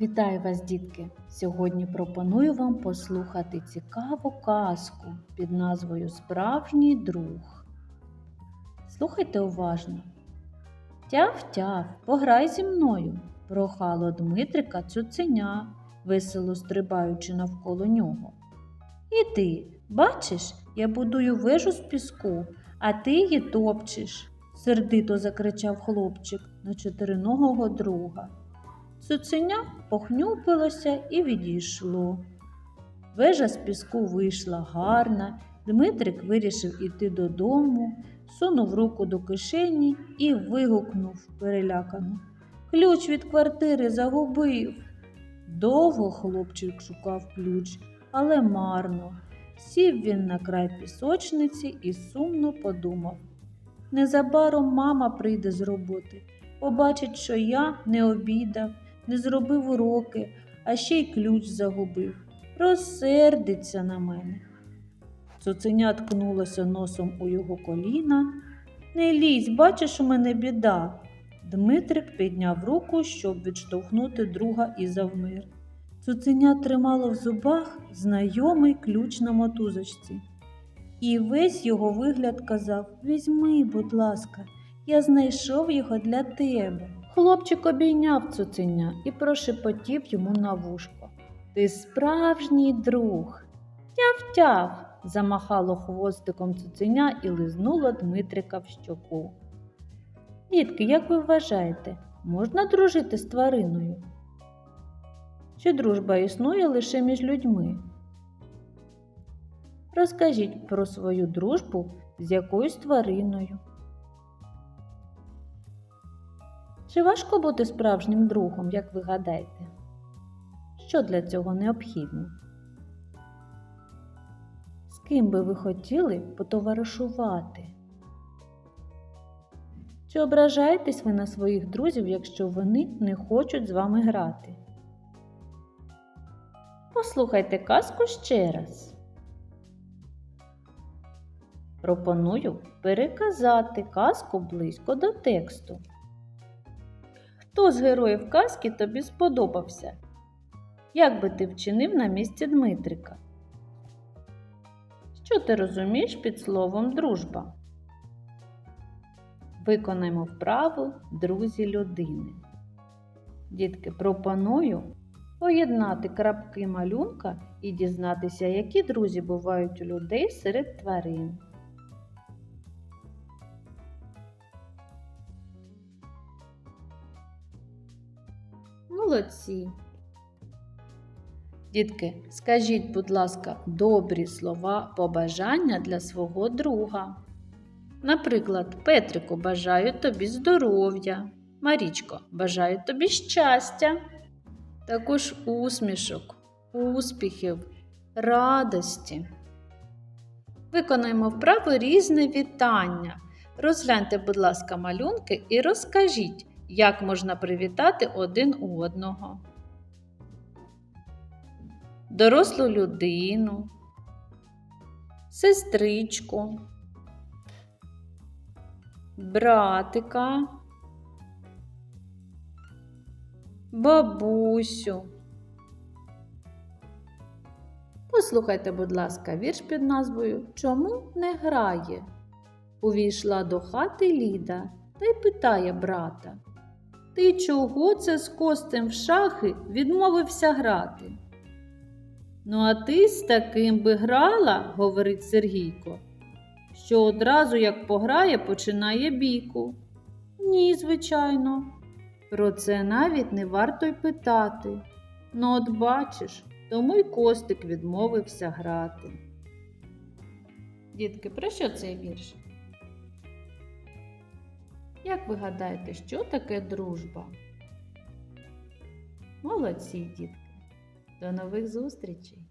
Вітаю вас, дітки! Сьогодні пропоную вам послухати цікаву казку під назвою Справжній друг. Слухайте уважно. Тяв-тяв, пограй зі мною, прохало Дмитрика цуценя, весело стрибаючи навколо нього. І ти, бачиш, я будую вежу з піску, а ти її топчеш, сердито закричав хлопчик на чотириногого друга. Цуценя похнюпилося і відійшло. Вежа з піску вийшла гарна. Дмитрик вирішив іти додому, сунув руку до кишені і вигукнув перелякано. Ключ від квартири загубив. Довго хлопчик шукав ключ, але марно. Сів він на край пісочниці і сумно подумав. Незабаром мама прийде з роботи, побачить, що я не обідав, не зробив уроки, а ще й ключ загубив. Розсердиться на мене. Цуценя ткнулося носом у його коліна. Не лізь, бачиш, у мене біда. Дмитрик підняв руку, щоб відштовхнути друга і завмир. Цуценя тримало в зубах знайомий ключ на мотузочці. І весь його вигляд казав Візьми, будь ласка, я знайшов його для тебе. Хлопчик обійняв цуценя і прошепотів йому на вушко. Ти справжній друг. Тяв-тяв, замахало хвостиком цуценя і лизнуло Дмитрика в щоку. Дітки, як ви вважаєте, можна дружити з твариною? Чи дружба існує лише між людьми? Розкажіть про свою дружбу з якоюсь твариною. Чи важко бути справжнім другом, як ви гадаєте? Що для цього необхідно? З ким би ви хотіли потоваришувати? Чи ображаєтесь ви на своїх друзів, якщо вони не хочуть з вами грати? Послухайте казку ще раз. Пропоную переказати казку близько до тексту. Хто з героїв казки тобі сподобався? Як би ти вчинив на місці Дмитрика? Що ти розумієш під словом дружба? Виконаємо вправу друзі людини. Дітки, пропоную поєднати крапки малюнка і дізнатися, які друзі бувають у людей серед тварин. Молодці. Дітки, скажіть, будь ласка, добрі слова побажання для свого друга. Наприклад, Петрику бажаю тобі здоров'я. Марічко, бажаю тобі щастя, також усмішок, успіхів, радості. Виконаємо вправо різне вітання. Розгляньте, будь ласка, малюнки і розкажіть, як можна привітати один одного. Дорослу людину, сестричку, братика, бабусю. Послухайте, будь ласка, вірш під назвою Чому не грає? Увійшла до хати Ліда та й питає брата. Ти чого це з костем в шахи відмовився грати? Ну, а ти з таким би грала, говорить Сергійко, що одразу як пограє, починає бійку. Ні, звичайно. Про це навіть не варто й питати. Ну, от бачиш, тому й Костик відмовився грати. Дітки, про що цей вірш? Як ви гадаєте, що таке дружба? Молодці, дітки! До нових зустрічей!